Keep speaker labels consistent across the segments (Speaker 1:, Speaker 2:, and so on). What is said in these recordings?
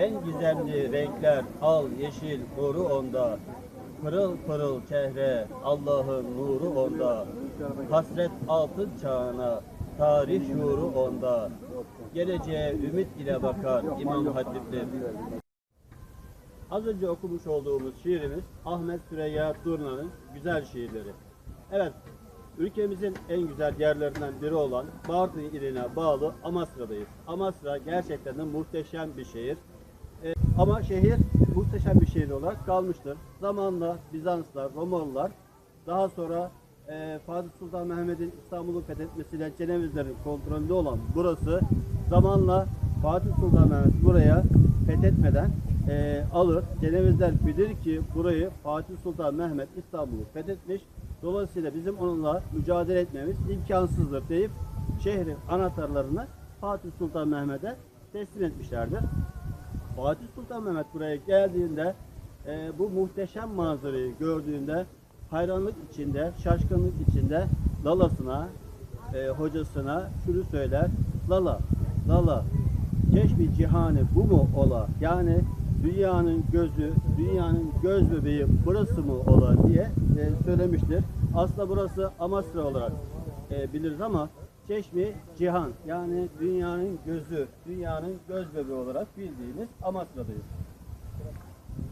Speaker 1: En gizemli renkler al yeşil nuru onda. Pırıl pırıl çehre Allah'ın nuru onda. Hasret altın çağına tarih şuuru onda. Geleceğe ümit ile bakar İmam Hatip'tir. Az önce okumuş olduğumuz şiirimiz Ahmet Süreyya Turna'nın güzel şiirleri. Evet, ülkemizin en güzel yerlerinden biri olan Bartın iline bağlı Amasra'dayız. Amasra gerçekten de muhteşem bir şehir. Ama şehir muhteşem bir şehir olarak kalmıştır. Zamanla Bizanslar, Romalılar, daha sonra e, Fatih Sultan Mehmet'in İstanbul'u fethetmesiyle Cenevizlerin kontrolünde olan burası zamanla Fatih Sultan Mehmet buraya fethetmeden e, alır. Cenevizler bilir ki burayı Fatih Sultan Mehmet İstanbul'u fethetmiş. Dolayısıyla bizim onunla mücadele etmemiz imkansızdır deyip şehrin anahtarlarını Fatih Sultan Mehmet'e teslim etmişlerdir. Fatih Sultan Mehmet buraya geldiğinde e, bu muhteşem manzarayı gördüğünde hayranlık içinde, şaşkınlık içinde Lalasına, e, hocasına şunu söyler. Lala, Lala, keşfi cihanı bu mu ola? Yani dünyanın gözü, dünyanın göz bebeği burası mı ola diye e, söylemiştir. Aslında burası Amasra olarak e, biliriz ama Çeşmi Cihan yani dünyanın gözü, dünyanın göz bebeği olarak bildiğimiz Amasra'dayız.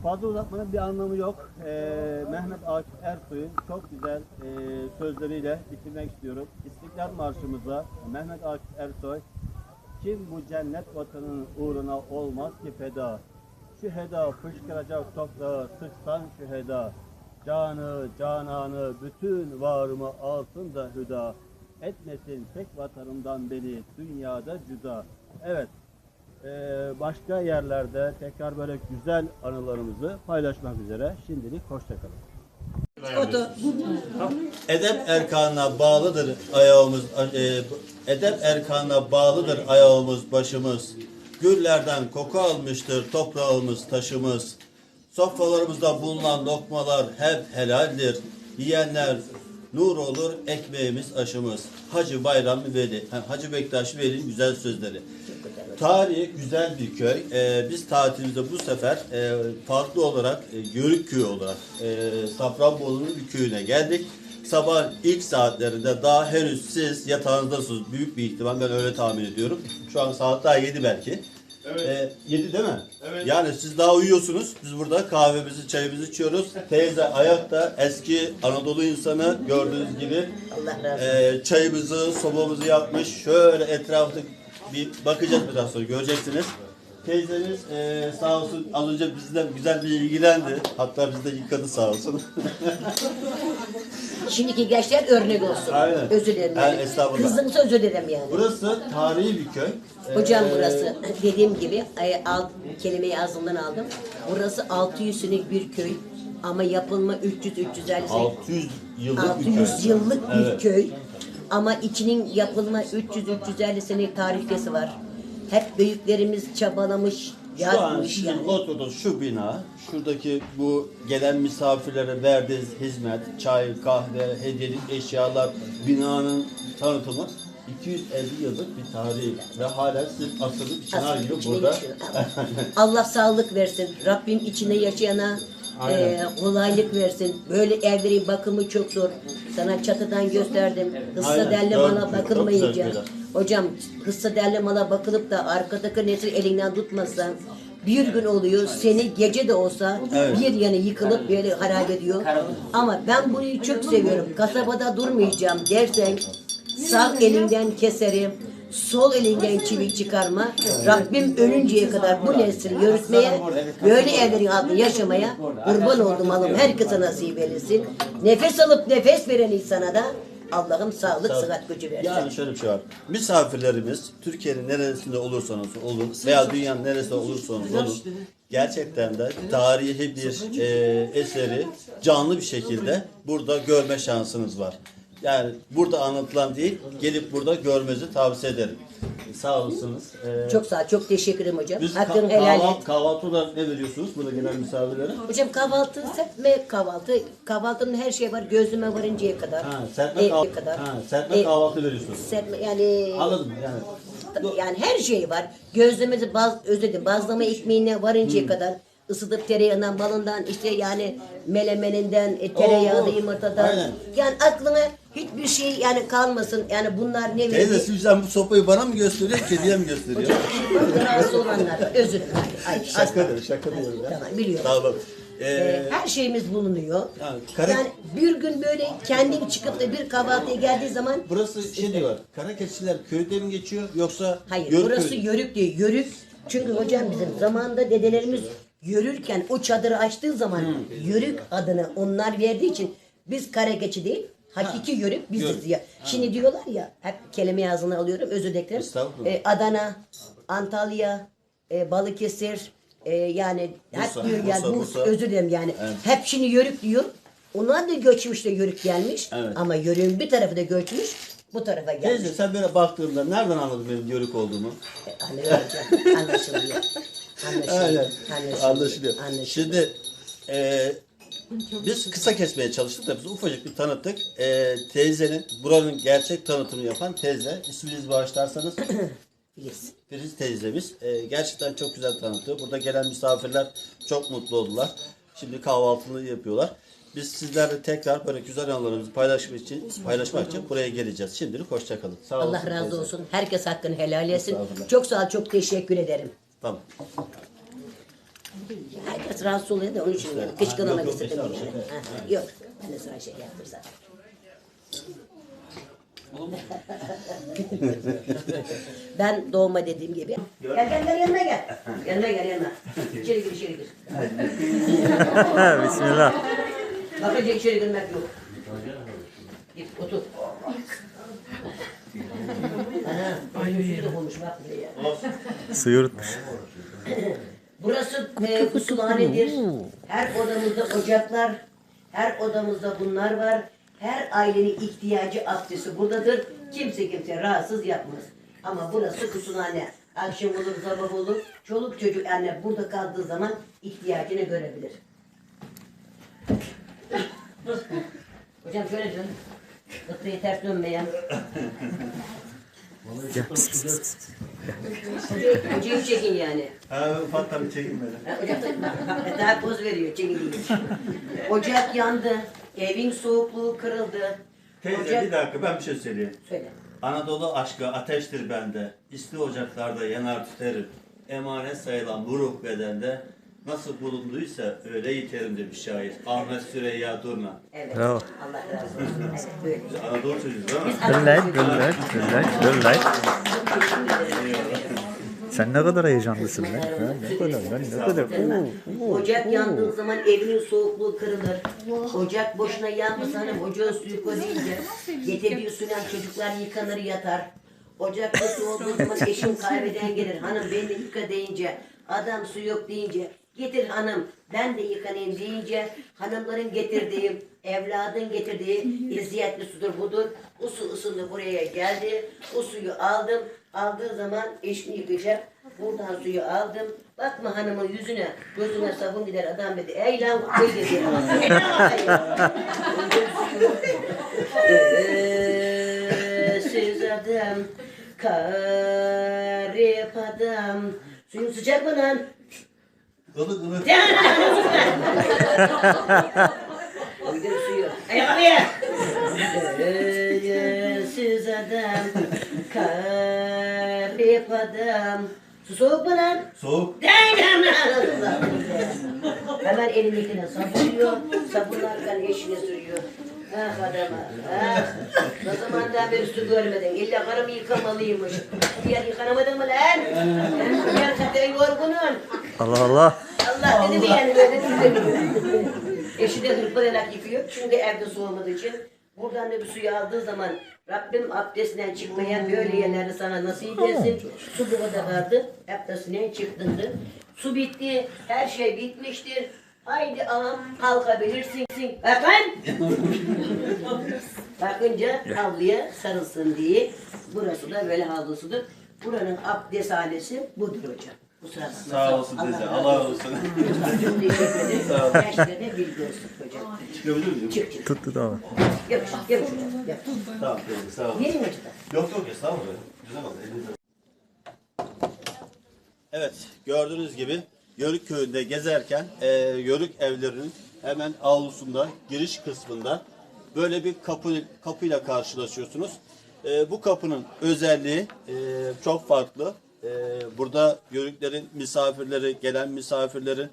Speaker 1: Fazla uzatmanın bir anlamı yok. Ee, Mehmet Akif Ersoy'un çok güzel e, sözleriyle bitirmek istiyorum. İstiklal Marşımıza Mehmet Akif Ersoy kim bu cennet vatanının uğruna olmaz ki feda? Şu heda fışkıracak toprağı sıksan şu heda. Canı, cananı, bütün varımı alsın da hüda. Etmesin tek vatanımdan beni dünyada cüda. Evet, ee, başka yerlerde tekrar böyle güzel anılarımızı paylaşmak üzere. Şimdilik hoşçakalın. Edep erkanına bağlıdır ayağımız, e, edep erkanına bağlıdır ayağımız, başımız. Güllerden koku almıştır toprağımız, taşımız. Sofralarımızda bulunan lokmalar hep helaldir. Yiyenler nur olur, ekmeğimiz aşımız. Hacı Bayram Veli, ha, Hacı Bektaş Veli'nin güzel sözleri. Tarihi güzel bir köy. Ee, biz tatilimizde bu sefer e, farklı olarak e, Yörük köyü olarak e, Safranbolu'nun bir köyüne geldik. Sabah ilk saatlerinde daha henüz siz yatağınızdasınız. Büyük bir ihtimal ben öyle tahmin ediyorum. Şu an saat daha 7 belki. Evet. 7 değil mi?
Speaker 2: Evet.
Speaker 1: Yani siz daha uyuyorsunuz. Biz burada kahvemizi, çayımızı içiyoruz. Teyze ayakta eski Anadolu insanı gördüğünüz gibi
Speaker 3: Allah razı olsun.
Speaker 1: e, çayımızı, sobamızı yapmış. Şöyle etrafta bir bakacağız biraz sonra göreceksiniz. Teyzemiz e, sağ olsun az önce bizden güzel bir ilgilendi. Hatta bizi de yıkadı sağ olsun.
Speaker 3: Şimdiki gençler örnek olsun.
Speaker 1: Aynen.
Speaker 3: Özür dilerim.
Speaker 1: Ha,
Speaker 3: Yani.
Speaker 1: estağfurullah.
Speaker 3: Kızımsa özür dilerim yani.
Speaker 1: Burası tarihi bir köy.
Speaker 3: Hocam
Speaker 1: E,
Speaker 3: burası dediğim gibi ay- alt, kelimeyi ağzımdan aldım. Burası 600 senelik bir köy ama yapılma 300-350 senelik.
Speaker 1: 600 yıllık bir köy.
Speaker 3: 600 yıllık bir
Speaker 1: Evet.
Speaker 3: köy. Ama içinin yapılma 300-350 senelik tarihçesi var. Hep büyüklerimiz çabalamış,
Speaker 1: Şu an
Speaker 3: yazmış
Speaker 1: sizin
Speaker 3: yani.
Speaker 1: oturduğunuz şu bina, şuradaki bu gelen misafirlere verdiğiniz hizmet, çay, kahve, hediyelik eşyalar, binanın tanıtımı 250 yıllık bir tarihi ve hala siz asılı bir çınar gibi
Speaker 3: İçine
Speaker 1: burada.
Speaker 3: Allah sağlık versin. Rabbim içinde yaşayana
Speaker 1: Aynen.
Speaker 3: e, kolaylık versin. Böyle evlerin bakımı çok zor. Sana çatıdan gösterdim. Hıssa
Speaker 1: Aynen,
Speaker 3: derli
Speaker 1: gördüm.
Speaker 3: mala
Speaker 1: Çok
Speaker 3: bakılmayınca.
Speaker 1: güzel şeyler.
Speaker 3: Hocam hıssa derli mala bakılıp da arkadaki nesil elinden tutmazsan bir gün oluyor seni gece de olsa
Speaker 1: Evet.
Speaker 3: bir yanı yıkılıp böyle harap ediyor. Ama ben bunu çok seviyorum. Kasabada durmayacağım dersen sağ elinden keserim. Sol elinden çivi çıkarma. Rabbim ölünceye kadar bu nesli yürütmeye, böyle evlerin altında yaşamaya kurban oldum alım herkese nasip eylesin. Nefes alıp nefes veren insana da Allah'ım sağlık, sıhhat gücü versin.
Speaker 1: Yani şöyle bir şey var. Misafirlerimiz Türkiye'nin neresinde olursanız olun veya dünyanın neresinde olursanız olun gerçekten de tarihi bir e, eseri canlı bir şekilde burada görme şansınız var. Yani burada anlatılan değil, gelip burada görmenizi tavsiye ederim. Sağ olasınız. Ee,
Speaker 3: Çok sağ ol, çok teşekkür ederim hocam.
Speaker 1: biz ka-
Speaker 3: helal et.
Speaker 1: kahvaltı, kahvaltı olarak ne veriyorsunuz burada gelen misafirlere?
Speaker 3: Hocam kahvaltı, serpme kahvaltı. Kahvaltının her şey var. Gözüme varıncaya kadar.
Speaker 1: Ha, serpme,
Speaker 3: E,
Speaker 1: kah-
Speaker 3: kadar.
Speaker 1: ha, serpme
Speaker 3: E,
Speaker 1: kahvaltı veriyorsunuz.
Speaker 3: serpme yani
Speaker 1: Anladım yani.
Speaker 3: yani her şey var. Gözlemesi baz, özledim. Bazlama ekmeğine varıncaya kadar ısıtıp tereyağından, balından, işte yani melemeninden, e, tereyağlı
Speaker 1: Oo,
Speaker 3: yumurtadan.
Speaker 1: aynen.
Speaker 3: Yani aklına hiçbir şey yani kalmasın. Yani bunlar ne
Speaker 1: Teyze
Speaker 3: verdi?
Speaker 1: şimdi sen bu sopayı bana mı gösteriyor, kediye mi gösteriyor?
Speaker 3: Rahatsız olanlar. Özür dilerim. Ay, asla.
Speaker 1: şaka diyorum, şaka diyorum ya.
Speaker 3: Tamam biliyorum.
Speaker 1: Tamam. Ee,
Speaker 3: Ee, her şeyimiz bulunuyor.
Speaker 1: Yani kara-
Speaker 3: Yani bir gün böyle kendim çıkıp da bir kahvaltıya geldiği zaman
Speaker 1: burası şey diyorlar, Karakeçiler köyde mi geçiyor yoksa
Speaker 3: hayır
Speaker 1: Yörük
Speaker 3: burası
Speaker 1: köyü-
Speaker 3: yörük diye yörük. Çünkü hocam bizim zamanında dedelerimiz yörürken o çadırı açtığı zaman yörük adını onlar verdiği için biz karageçi değil hakiki yörük biziz
Speaker 1: Yörük.
Speaker 3: ya. Şimdi diyorlar ya hep kelime ağzına alıyorum özür dilerim. Ee, Adana, Antalya, e, Balıkesir e, yani
Speaker 1: Bursa,
Speaker 3: hep diyor yani
Speaker 1: Bursa,
Speaker 3: bu
Speaker 1: Bursa.
Speaker 3: özür dilerim yani. Hep şimdi yörük diyor. Onlar da göçmüş de yörük gelmiş.
Speaker 1: Evet.
Speaker 3: Ama yörüğün bir tarafı da göçmüş. Bu tarafa gelmiş.
Speaker 1: Teyze sen böyle baktığında nereden anladın benim yörük olduğumu?
Speaker 3: Anlıyor hocam. Anlaşılıyor. Anlaşılıyor.
Speaker 1: Aynen.
Speaker 3: Anlaşılıyor.
Speaker 1: Anlaşılıyor.
Speaker 3: Anlaşılıyor.
Speaker 1: Şimdi e, biz kısa kesmeye çalıştık da biz ufacık bir tanıttık. E, teyzenin, buranın gerçek tanıtımını yapan teyze. İsminizi bağışlarsanız
Speaker 3: Filiz.
Speaker 1: Filiz teyzemiz. E, gerçekten çok güzel tanıttı. Burada gelen misafirler çok mutlu oldular. Şimdi kahvaltını yapıyorlar. Biz sizlerle tekrar böyle güzel anılarımızı paylaşmak için paylaşmak için buraya geleceğiz. Şimdilik hoşçakalın. Sağ
Speaker 3: Allah
Speaker 1: olasın
Speaker 3: razı
Speaker 1: teyze.
Speaker 3: olsun. Herkes hakkını helal etsin.
Speaker 1: Estağfurullah.
Speaker 3: Çok sağ ol. Çok teşekkür ederim.
Speaker 1: Tamam.
Speaker 3: Herkes rahatsız oluyor da onun için yani.
Speaker 1: Yok,
Speaker 3: istedim.
Speaker 1: estağfurullah.
Speaker 3: Ha, Yok. Ben de sana şey yaptım zaten. ben doğma dediğim gibi. Gel gel gel yanıma gel. Yanıma gel yanıma. İçeri gir içeri gir.
Speaker 4: Bismillah.
Speaker 3: Bakınca içeri girmek yok. Git otur. Ana, yüzü de konuşmak buraya.
Speaker 4: Suyu unutmuş.
Speaker 3: Burası e, usulhanedir. Her odamızda ocaklar, her odamızda bunlar var. Her ailenin ihtiyacı abdesti buradadır. Kimse kimse rahatsız yapmaz. Ama burası kusulhane. Akşam olur, sabah olur. Çoluk çocuk anne burada kaldığı zaman ihtiyacını görebilir. Hocam şöyle dön. Gıttayı ters dönmeyen. Hocayı, hocayı çekin yani.
Speaker 1: Ha, ufaktan bir çekin beni.
Speaker 3: Ha, Ocak da- daha poz veriyor çekildiği için. Ocak yandı. Evin soğukluğu kırıldı.
Speaker 1: Teyze
Speaker 3: Ocak...
Speaker 1: bir dakika ben bir şey söyleyeyim.
Speaker 3: Söyle.
Speaker 1: Anadolu aşkı ateştir bende. İsti ocaklarda yanar tüterim. Emanet sayılan bu ruh bedende nasıl bulunduysa öyle yiterim demiş şair. Ahmet Süreyya Durna.
Speaker 3: Evet.
Speaker 4: Bravo.
Speaker 3: Allah razı olsun. Evet, böyle.
Speaker 1: Biz Anadolu çocuğuyuz değil mi?
Speaker 3: Ederim.
Speaker 4: Sen ne kadar heyecanlısın lan. Ha, ne kadar lan, ne kadar. Oo.
Speaker 3: Ocak yandığı zaman evinin soğukluğu kırılır. Ocak boşuna yanmasa hanım ocağın suyu koyunca getirdiği suyla çocuklar yıkanır yatar. Ocakta su olduğu zaman eşim kaybeden gelir. Hanım beni de yıka deyince adam su yok deyince getir hanım ben de yıkanayım deyince hanımların getirdiği evladın getirdiği eziyetli sudur budur. O su ısındı buraya geldi. O suyu aldım. Aldığı zaman eşini yıkayacak. Buradan suyu aldım. Bakma hanımın yüzüne, gözüne sabun gider adam dedi. Ey lan koy dedi. Ee, Siz adam, garip adam. Suyun sıcak mı lan?
Speaker 1: Ilık ılık.
Speaker 3: Uydur suyu. Ee, Siz adam, garip adam. Su soğuk mu lan?
Speaker 1: Soğuk.
Speaker 3: Hemen elindekine sabunluyor, sabunlarken eşine sürüyor. Ah adama, ah. Ne zamandan beri su görmedin, illa karımı yıkamalıymış. Diğer yıkanamadın mı lan? Diğer zaten yorgunun.
Speaker 4: Allah Allah.
Speaker 3: Allah dedi mi yani böyle dedi. Eşi de hırpalayarak yıkıyor çünkü evde soğumadığı için. Buradan da bir suyu aldığı zaman Rabbim abdestinden çıkmaya böyle yerleri sana nasip etsin. Su burada vardı. Abdestinden çıktındı. Su bitti. Her şey bitmiştir. Haydi ağam kalkabilirsin. Bakın. Bakınca havluya sarılsın diye. Burası da böyle havlusudur. Buranın abdesthanesi budur hocam. Kusura bakma.
Speaker 1: Sağ olsun teyze.
Speaker 3: razı
Speaker 1: Allah olsun.
Speaker 3: Çok teşekkür ederim.
Speaker 1: Sağ ol.
Speaker 3: Gençlere bir görsün hocam.
Speaker 1: Çıkabilir miyim?
Speaker 3: Çık çık.
Speaker 4: Tut tut ama.
Speaker 3: Yapış yapış hocam. Yapış.
Speaker 1: Tamam teyze sağ olun.
Speaker 3: Yerin acıda.
Speaker 1: Yok yok estağfurullah. Güzel oldu. Elinize Evet, gördüğünüz gibi Yörük köyünde gezerken e, Yörük evlerinin hemen avlusunda, giriş kısmında böyle bir kapı kapıyla karşılaşıyorsunuz. E, bu kapının özelliği e, çok farklı. E, burada Yörüklerin misafirleri, gelen misafirlerin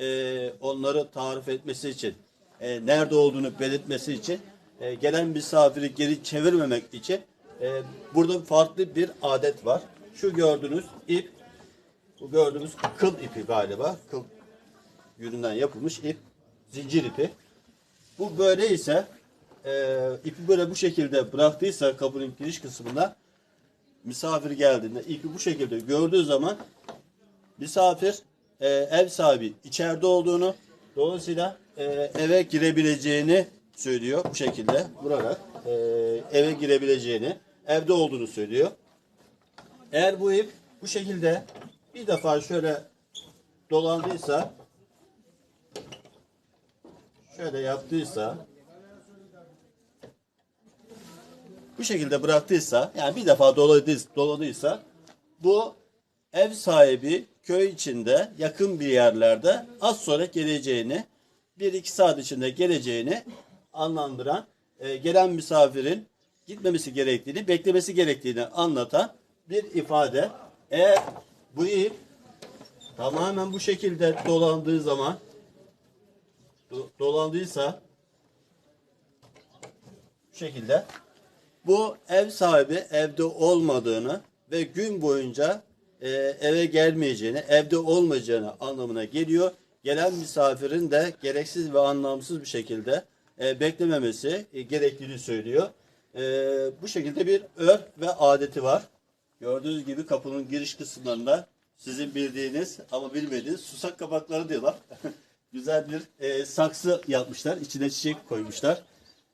Speaker 1: e, onları tarif etmesi için, e, nerede olduğunu belirtmesi için, e, gelen misafiri geri çevirmemek için e, burada farklı bir adet var. Şu gördüğünüz ip bu gördüğümüz kıl ipi galiba. Kıl yününden yapılmış ip. Zincir ipi. Bu böyle ise e, ipi böyle bu şekilde bıraktıysa kapının giriş kısmında misafir geldiğinde ipi bu şekilde gördüğü zaman misafir e, ev sahibi içeride olduğunu dolayısıyla e, eve girebileceğini söylüyor bu şekilde vurarak e, eve girebileceğini evde olduğunu söylüyor. Eğer bu ip bu şekilde bir defa şöyle dolandıysa şöyle yaptıysa bu şekilde bıraktıysa yani bir defa doladıysa, bu ev sahibi köy içinde yakın bir yerlerde az sonra geleceğini bir iki saat içinde geleceğini anlandıran e, gelen misafirin gitmemesi gerektiğini beklemesi gerektiğini anlatan bir ifade. Eğer bu ip tamamen bu şekilde dolandığı zaman do- dolandıysa bu şekilde bu ev sahibi evde olmadığını ve gün boyunca e, eve gelmeyeceğini, evde olmayacağını anlamına geliyor. Gelen misafirin de gereksiz ve anlamsız bir şekilde e, beklememesi e, gerektiğini söylüyor. E, bu şekilde bir örf ve adeti var. Gördüğünüz gibi kapının giriş kısımlarında sizin bildiğiniz ama bilmediğiniz susak kabakları diyorlar. Güzel bir e, saksı yapmışlar. İçine çiçek koymuşlar.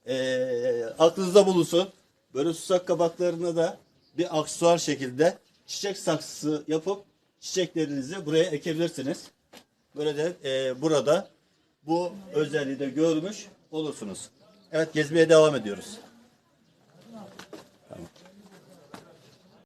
Speaker 1: E, aklınızda bulunsun. Böyle susak kabaklarına da bir aksesuar şekilde çiçek saksısı yapıp çiçeklerinizi buraya ekebilirsiniz. Böyle de e, burada bu özelliği de görmüş olursunuz. Evet gezmeye devam ediyoruz.